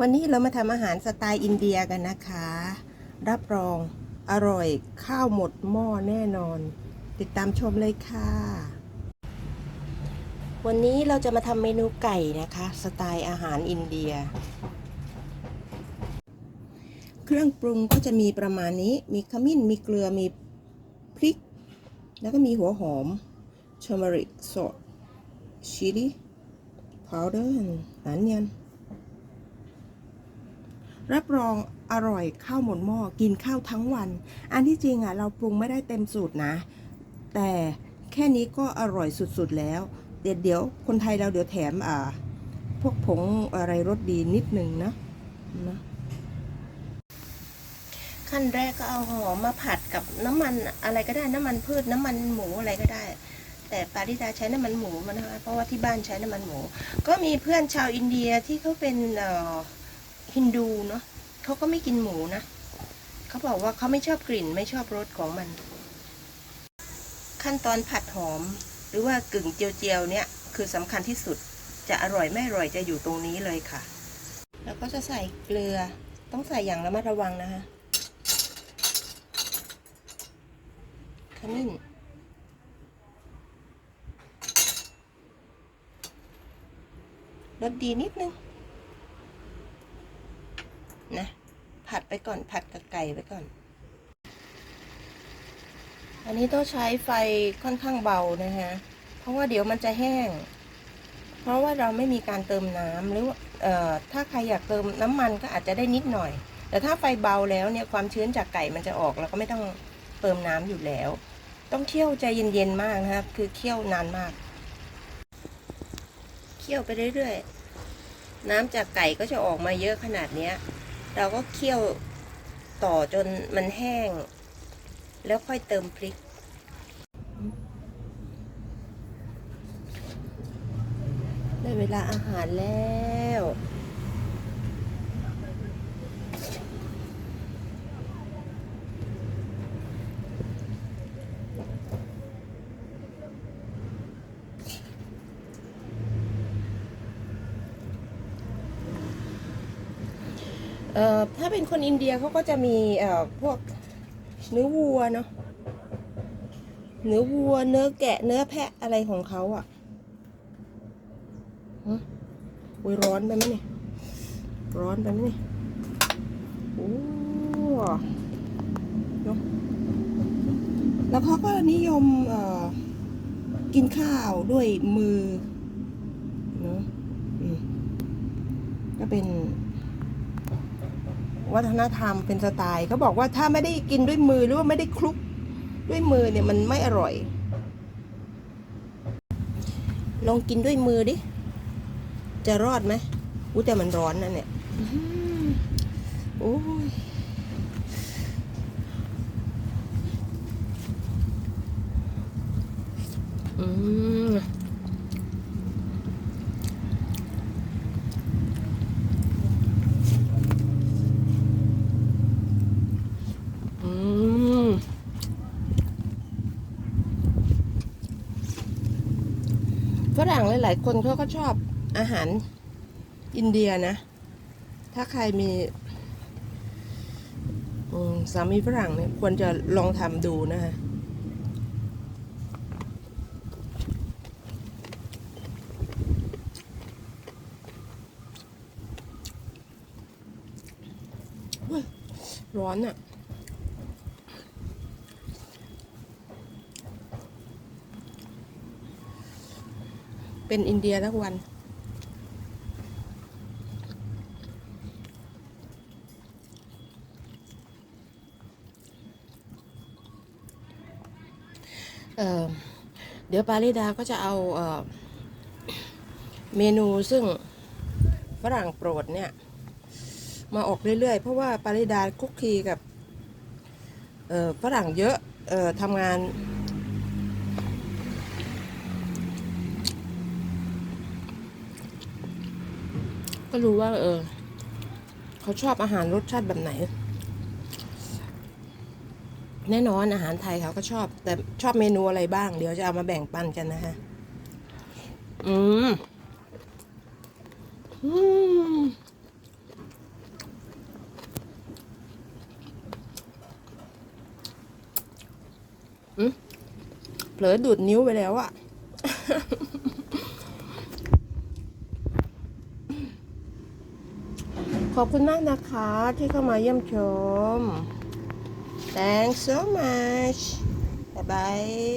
วันนี้เรามาทำอาหารสไตล์อินเดียกันนะคะ รับรองอร่อยข้าวหมดหม้อแน่นอน ติดตามชมเลยค่ะ วันนี้เราจะมาทำเมนูไก่นะคะ สไตล์อาหารอินเดีย เครื่องปรุงก็จะมีประมาณนี้ มีขมิ้น มีเกลือ มีพริก แล้วก็มีหัวหอม turmeric salt chili powder and onion รั รับรองอร่อยข้าวหมดหม้อกินข้าวทั้งวัน อันที่จริงอะเราปรุงไม่ได้เต็มสูตรนะ แต่แค่นี้ก็อร่อยสุดๆแล้ว เดี๋ยวเดี๋ยวคนไทยเราเดี๋ยวแถมอ่าพวกผงอะไรรสดีนิดนึงนะนะขั้นแรกก็เอาหอมมาผัดกับน้ำมันอะไรก็ได้น้ำมันพืชน้ำมันหมูอะไรก็ได้ แต่ปาริดาใช้น้ำมันหมูมานะคะเพราะว่าที่บ้านใช้น้ำมันหมู ก็มีเพื่อนชาวอินเดียที่เขาเป็นเอ่อ ฮินดูเนาะเขาก็ไม่กินหมูนะเขาบอกว่าเขาไม่ชอบกลิ่นไม่ชอบรสของมัน ขั้นตอนผัดหอม หรือว่ากึ่งเจียวๆเนี่ยคือสำคัญที่สุดจะอร่อยไม่อร่อยจะอยู่ตรงนี้เลยค่ะ แล้วก็จะใส่เกลือต้องใส่อย่างระมัดระวังนะคะขมิ้นรสดีนิดนึง นะ ผัดไปก่อนผัดกับไก่ไปก่อน อันนี้ต้องใช้ไฟค่อนข้างเบานะฮะ เพราะว่าเดี๋ยวมันจะแห้ง เพราะว่าเราไม่มีการเติมน้ำหรือว่าเอ่อถ้าใครอยากเติมน้ำมันก็อาจจะได้นิดหน่อย แต่ถ้าไฟเบาแล้วเนี่ยความชื้นจากไก่มันจะออกเราก็ไม่ต้องเติมน้ำอยู่แล้ว ต้องเคี่ยวใจเย็นๆมากนะครับ คือเคี่ยวนานมากเคี่ยวไปเรื่อยๆ น้ำจากไก่ก็จะออกมาเยอะขนาดเนี้ย เราก็เคี่ยวต่อจนมันแห้ง แล้วค่อยเติมพริก ได้เวลาอาหารแล้ว เอ่อถ้าเป็นคนอินเดียเขาก็จะมีเอ่อพวกเนื้อวัวเนาะเนื้อวัว เนื้อแกะ เนื้อแพะอะไรของเขาอะ่ะฮะโอ้ยร้อนไปไหมเนี่ยร้อนไปไหมเนี่ยโอ้เนาะแล้วเขาก็นิยมเอ่อกินข้าวด้วยมือเนาะอืมก็เป็น วัฒนธรรมเป็นสไตล์เขาบอกว่าถ้าไม่ได้กินด้วยมือหรือว่าไม่ได้คลุกด้วยมือเนี่ยมันไม่อร่อย ลองกินด้วยมือดิ จะรอดไหมอู้แต่มันร้อนนะเนี่ยอื้อหือโอ้ยอืม อืมฝ รั่งหลายๆคนเขาก็ชอบอาหารอินเดียนะ ถ้าใครมีสามีฝรั่งเนี่ยควรจะลองทำดูนะคะร้อนอะ่ะ เป็นอินเดียทั้งวัน เอ่อเดี๋ยวปาริดาก็จะเอาเอ่อเมนูซึ่งฝรั่งโปรดเนี่ย มาออกเรื่อยๆ เพราะว่าปาริดาคุกคีกับฝรั่งเยอะออทำงาน ก็รู้ว่า เออ เขาชอบอาหารรสชาติแบบไหน แน่นอนอาหารไทยเขาก็ชอบ แต่ชอบเมนูอะไรบ้าง เดี๋ยวจะเอามาแบ่งปันกันนะฮะ อืม อืมเผลอดูดนิ้วไปแล้วอะ ขอบคุณมากนะคะที่เข้ามาเยี่ยมชม thanks so much bye bye